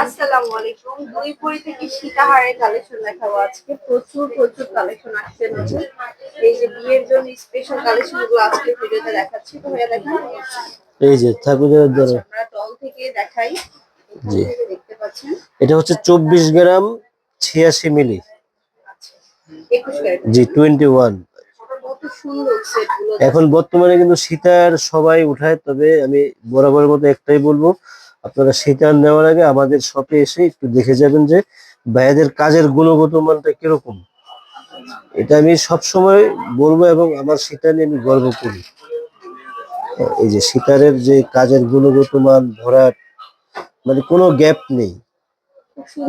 আসসালামু আলাইকুম দুই থেকে সীতাহারের কালেকশন দেখাবো আজকে। প্রচুর প্রচুর কালেকশন আসছে নতুন। এই যে বিয়ের জন্য স্পেশাল কালেকশনগুলো আজকে ভিডিওতে দেখাচ্ছি। তো ভাইয়া দেখেন এই যে ঠাকুরের দ্বারা আমরা টল থেকে দেখাই। জি। দেখতে পাচ্ছেন এটা হচ্ছে চব্বিশ গ্রাম ছিয়াশি মিলি। আচ্ছা। জি টোয়েন্টি ওয়ান কত সুন্দর সেটগুলো। এখন বর্তমানে কিন্তু সীতার সবাই উঠায় তবে আমি বরাবরের মতো একটাই বলব। আপনারা সেটা নেওয়ার আগে আমাদের শপে এসে একটু দেখে যাবেন যে ভাইয়াদের কাজের গুণগত মানটা কীরকম। এটা আমি সব সময় বলব এবং আমার সেটা নিয়ে আমি গর্ব করি। এই যে সীতারের যে কাজের গুণগত মান ভরাট মানে কোনো গ্যাপ নেই।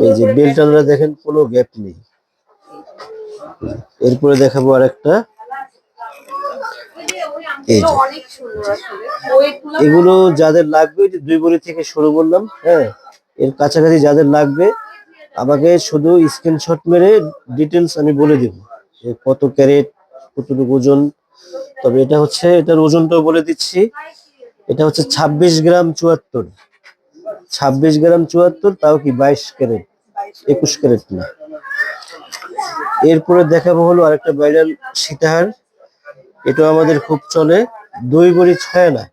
এই যে বেলটানরা দেখেন কোনো গ্যাপ নেই। এরপরে দেখাবো আরেকটা। এগুলো যাদের লাগবে দুই বড়ি থেকে শুরু করলাম হ্যাঁ এর কাছাকাছি যাদের লাগবে, আমাকে শুধু স্ক্রিনশট মেরে ডিটেলস আমি বলে দেব যে কত ক্যারেট কতটুকু ওজন। তবে এটা হচ্ছে, এটার ওজনটাও বলে দিচ্ছি। এটা হচ্ছে ছাব্বিশ গ্রাম চুয়াত্তর। ছাব্বিশ গ্রাম চুয়াত্তর, তাও কি বাইশ ক্যারেট একুশ ক্যারেট না। এরপরে দেখাবো হলো আরেকটা ভাইরাল সীতাহার। এটা আমাদের খুব চলে। দুই বড়ি ছয় না।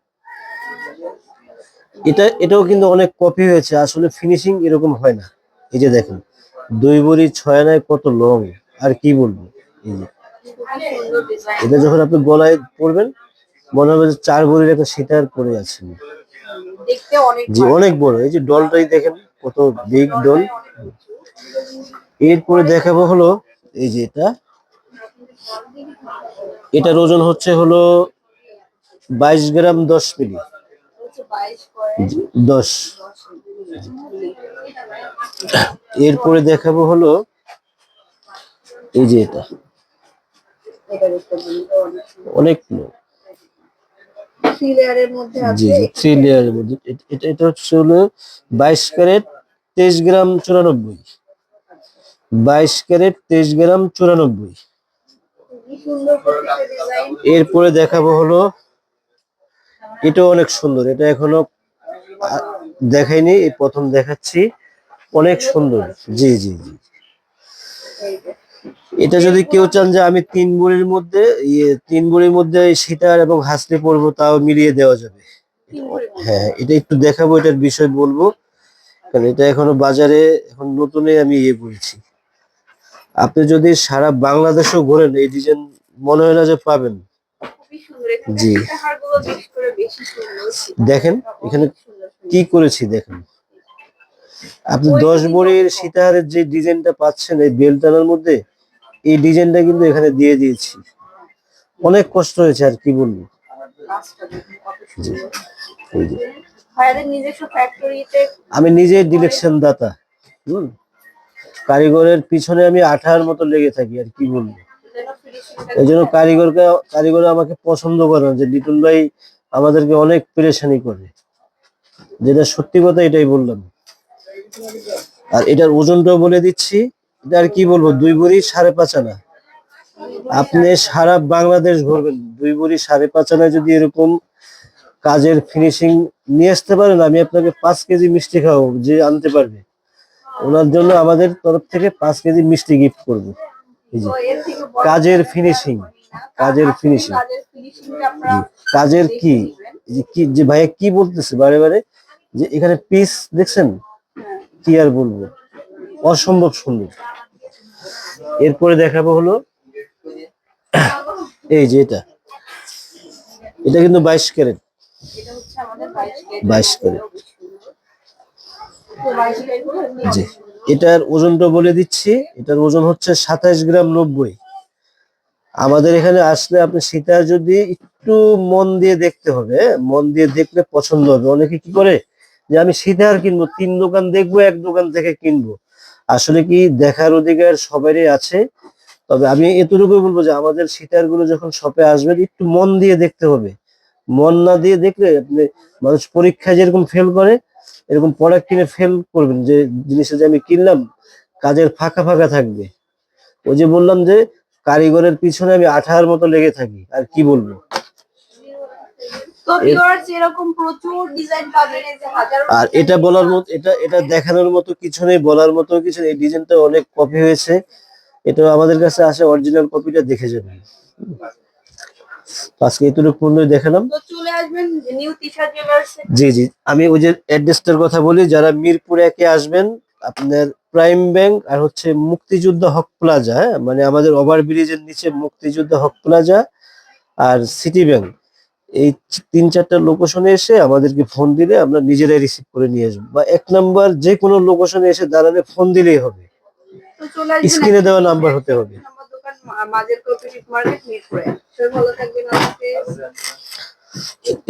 এটা এটাও কিন্তু অনেক কপি হয়েছে আসলে ফিনিশিং এরকম হয় না। এই যে দেখুন দুই বড়ি ছয় আনায় কত লং আর কি বলব? এই যে এটা যখন আপনি গলায় পরবেন মনে হবে যে চার বড়ির একটা সীতার পরে আছেন। জি অনেক বড়। এই যে ডলটাই দেখেন কত বিগ ডল এরপরে দেখাবো হলো এই যে এটা। এটার ওজন হচ্ছে হলো বাইশ গ্রাম দশ মিলি। হচ্ছে 22 করে দশ। এরপরে দেখাবো হলো এই যে এটা। অনেক জি জি থ্রি লেয়ারের মধ্যে। এটা এটা হচ্ছে হলো বাইশ ক্যারেট তেইশ গ্রাম চুরানব্বই। বাইশ ক্যারেট তেইশ গ্রাম চুরানব্বই খুবই সুন্দর প্রত্যেকটা ডিজাইন এরপরে দেখাবো হলো এটাও অনেক সুন্দর এটা এখনও দেখাইনি এই প্রথম দেখাচ্ছি অনেক সুন্দর জি জি জি এটা যদি কেউ চান যে আমি তিন বড়ির মধ্যে ইয়ে তিন বড়ির মধ্যে সীতার এবং হাসলে পরবো তাও মিলিয়ে দেওয়া যাবে। হ্যাঁ এটা একটু দেখাবো এটার বিষয় বলব কারণ এটা এখনও বাজারে এখন নতুনে আমি ইয়ে বলছি আপনি যদি সারা বাংলাদেশও ঘোরেন এই ডিজাইন মনে হয় না যে পাবেন। জি। দেখেন এখানে। কি করেছি দেখেন। আপনি দশ বড়ির সীতাহারের যে ডিজাইনটা পাচ্ছেন এই বেলটানার মধ্যে এই ডিজাইনটা কিন্তু এখানে দিয়ে দিয়েছি। অনেক কষ্ট হয়েছে আর কি বলব। আমি নিজে ডিরেকশন দাতা হুম। কারিগরের পিছনে আমি আঠার মতো লেগে থাকি, আর কি বলব? এই জন্য কারিগরকে কারিগর আমাকে পছন্দ করে না, যে লিটন ভাই আমাদেরকে অনেক পেরেশানি করে। যেটা সত্যি কথা এটাই বললাম। আর এটার ওজনটাও বলে দিচ্ছি। এটা আর কি বলব, দুই বড়ি সাড়ে পাঁচ আনা। আপনি সারা বাংলাদেশ ঘুরবেন, দুই বড়ি সাড়ে পাঁচ আনায় যদি এরকম কাজের ফিনিশিং নিয়ে আসতে পারেন, আমি আপনাকে পাঁচ কেজি মিষ্টি খাওয়াবো, যে আনতে পারবে। ওনার জন্য আমাদের তরফ থেকে পাঁচ কেজি মিষ্টি গিফট করব। কাজের ফিনিশিং কাজের ফিনিশিং কাজের কি? কি, যে ভাইয়া কি বলতেছে? বারে বারে যে এখানে পিস দেখছেন? কি আর বলব? অসম্ভব সুন্দর। এরপরে দেখাবো হলো, এই যে এটা। এটা কিন্তু বাইশ ক্যারেট। এটা হচ্ছে আমাদের 22 কেজি 22 ক্যারেট তো 22 কেজি গুলো এমনি জি। এটার ওজনটা বলে দিচ্ছি। এটার ওজন হচ্ছে সাতাইশ গ্রাম নব্বই। আমাদের এখানে আসলে আপনি সেটা যদি একটু মন দিয়ে দেখতে হবে? মন দিয়ে দেখলে পছন্দ হবে। অনেকে কি করে যে আমি সীতাহার কিনবো, তিন দোকান দেখব, এক দোকান থেকে কিনবো। আসলে কি দেখার অধিকার সবারই আছে। তবে আমি এতটুকুই বলব যে আমাদের সীতারগুলো যখন শপে আসবেন, একটু মন দিয়ে দেখতে হবে। মন না দিয়ে দেখলে আপনি মানুষ পরীক্ষায় যেরকম ফেল করে এরকম প্রোডাক্ট কিনে ফেল করবেন যে জিনিসটা যে আমি কিনলাম কাজের ফাঁকা ফাঁকা থাকবে। ওই যে বললাম যে কারিগরের পিছনে আমি আঠার মতো লেগে থাকি আর কি বলব? আর এটা বলার মতো এটা এটা দেখানোর মতো কিছু নেই বলার মতো কিছু নেই। এই ডিজাইনটা অনেক কপি হয়েছে। এটা আমাদের কাছে আসে অরিজিনাল কপিটা দেখে যাবেন। আজকে এতটুকু পূর্ণই দেখালাম। আসবেন নিউ তিশা জুয়েলার্স জি জি। আমি ওই যে অ্যাড্রেসটার কথা বলি যারা মিরপুর একে আসবেন আপনার প্রাইম ব্যাংক আর হচ্ছে মুক্তিযুদ্ধ হক প্লাজা হ্যাঁ? মানে আমাদের ওভারব্রিজের নিচে মুক্তিযুদ্ধ হক প্লাজা আর সিটি ব্যাংক এই তিন চারটা লোকেশনে এসে আমাদেরকে ফোন দিলে আমরা নিজেরাই রিসিভ করে নিয়ে আসব। বা এক নাম্বার যে কোনো লোকেশনে এসে দাঁড়ালে ফোন দিলেই হবে। তো স্ক্রিনে দেওয়া নাম্বার হতে হবে। নম্বর দোকান মা- মাঝের কোঅপারেটিভ মার্কেট মিরপুরে। সবাই ভালো থাকবেন 減っ